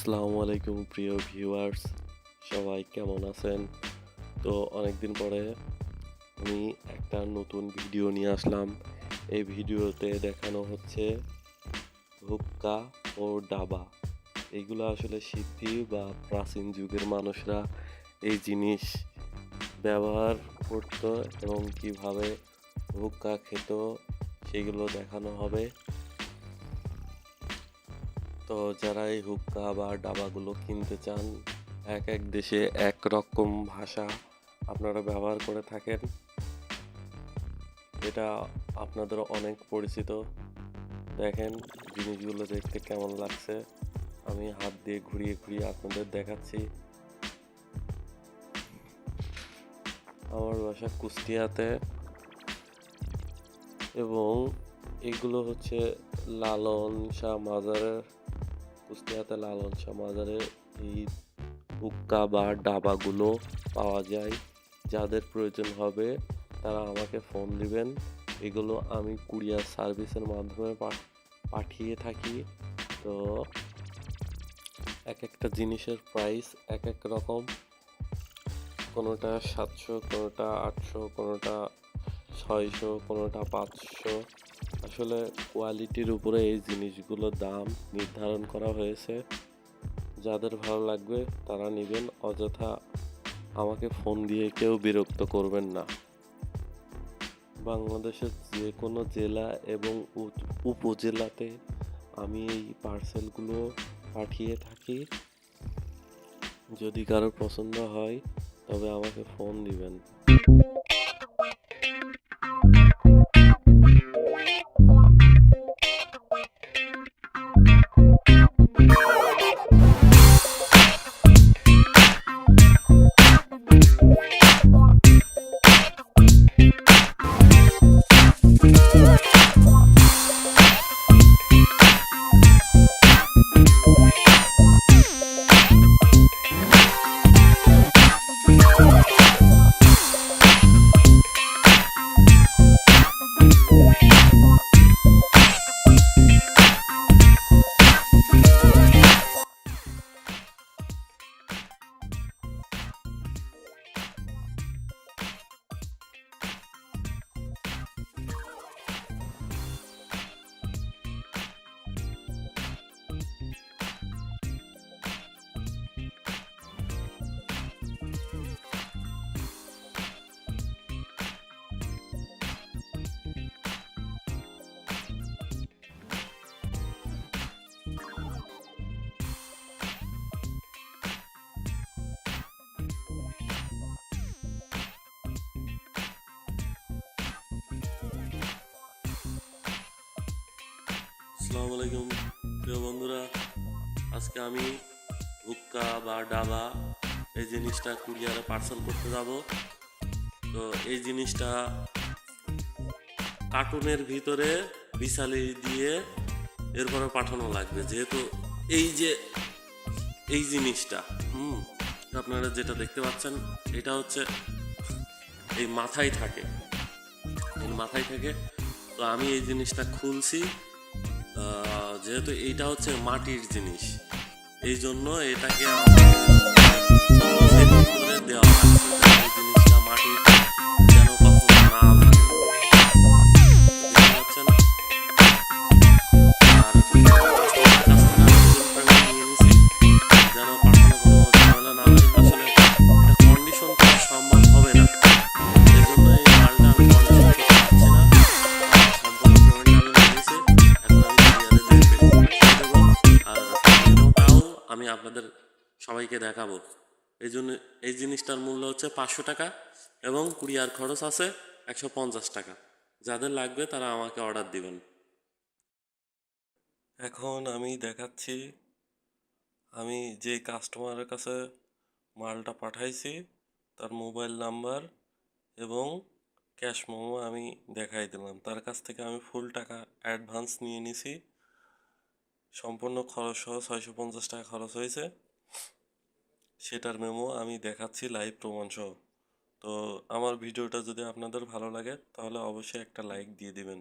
আসসালামু আলাইকুম, প্রিয় ভিউয়ার্স সবাই কেমন আছেন? তো অনেকদিন পরে আমি একটা নতুন ভিডিও নিয়ে আসলাম। এই ভিডিওতে দেখানো হচ্ছে হুক্কা ও ডাবা। এইগুলো আসলে সিদ্ধি বা প্রাচীন যুগের মানুষরা এই জিনিস ব্যবহার করত এবং কীভাবে হুক্কা খেত, সেগুলো দেখানো হবে। তো যারা এই হুক্কা বা ডাবাগুলো কিনতে চান, এক এক দেশে এক রকম ভাষা আপনারা ব্যবহার করে থাকেন। এটা আপনাদের অনেক পরিচিত। দেখেন জিনিসগুলো দেখতে কেমন লাগছে। আমি হাত দিয়ে ঘুরিয়ে ঘুরিয়ে আপনাদের দেখাচ্ছি। আমার বাসা কুষ্টিয়াতে। এবং এগুলো হচ্ছে লালন শাহ মাজারের কুষ্টিয়াতে লালন শাহ মাজারে এই হুক্কা বা ডাবাগুলো পাওয়া যায়। যাদের প্রয়োজন হবে, তারা আমাকে ফোন দিবেন। এগুলো আমি কুরিয়ার সার্ভিসের মাধ্যমে পাঠিয়ে থাকি। তো এক একটা জিনিসের প্রাইস এক এক রকম। কোনোটা সাতশো, কোনোটা আটশো, কোনোটা ছয়শো কোনোটা পাঁচশো। আসলে কোয়ালিটির উপরে এই জিনিসগুলোর দাম নির্ধারণ করা হয়েছে। যাদের ভালো লাগবে তারা নেবেন, অযথা আমাকে ফোন দিয়ে কেউ বিরক্ত করবেন না। বাংলাদেশের যে কোনো জেলা এবং উপ- উপজেলাতে আমি এই পার্সেলগুলো পাঠিয়ে থাকি। যদি কারোর পছন্দ হয়, তবে আমাকে ফোন দিবেন। আসসালামু আলাইকুম, প্রিয় বন্ধুরা। আজকে আমি হুক্কা বা ডাবা এই জিনিসটা কুরিয়ারে পার্সেল করতে যাব। তো এই জিনিসটা কার্টুনের ভিতরে বিশালি দিয়ে এরপরে পাঠানো লাগবে। যেহেতু এই যে এই জিনিসটা, হুম, আপনারা যেটা দেখতে পাচ্ছেন, এটা হচ্ছে এই মাথায় থাকে। এই মাথায় থাকে। তো আমি এই জিনিসটা খুলছি। যেহেতু এইটা হচ্ছে মাটির জিনিস এই জন্য এটাকে দেওয়া হয়। মাটির সবাইকে দেখাবো। এই জন্য, এই জিনিসটার মূল্য হচ্ছে পাঁচশো টাকা এবং কুরিয়ার খরচ আছে একশো পঞ্চাশ টাকা। যাদের লাগবে তারা আমাকে অর্ডার দিবেন। এখন আমি দেখাচ্ছি, আমি যে কাস্টমারের কাছে মালটা পাঠাইছি, তার মোবাইল নাম্বার এবং ক্যাশ মোমো আমি দেখাই দিলাম। তার কাছ থেকে আমি ফুল টাকা অ্যাডভান্স নিয়ে নিছি। সম্পূর্ণ খরচ সহ ছয়শো পঞ্চাশ টাকা খরচ হয়েছে। সেটার মেমো আমি দেখাচ্ছি লাইভ প্রমাণ সহ। তো আমার ভিডিওটা যদি আপনাদের ভালো লাগে, তাহলে অবশ্যই একটা লাইক দিয়ে দিবেন।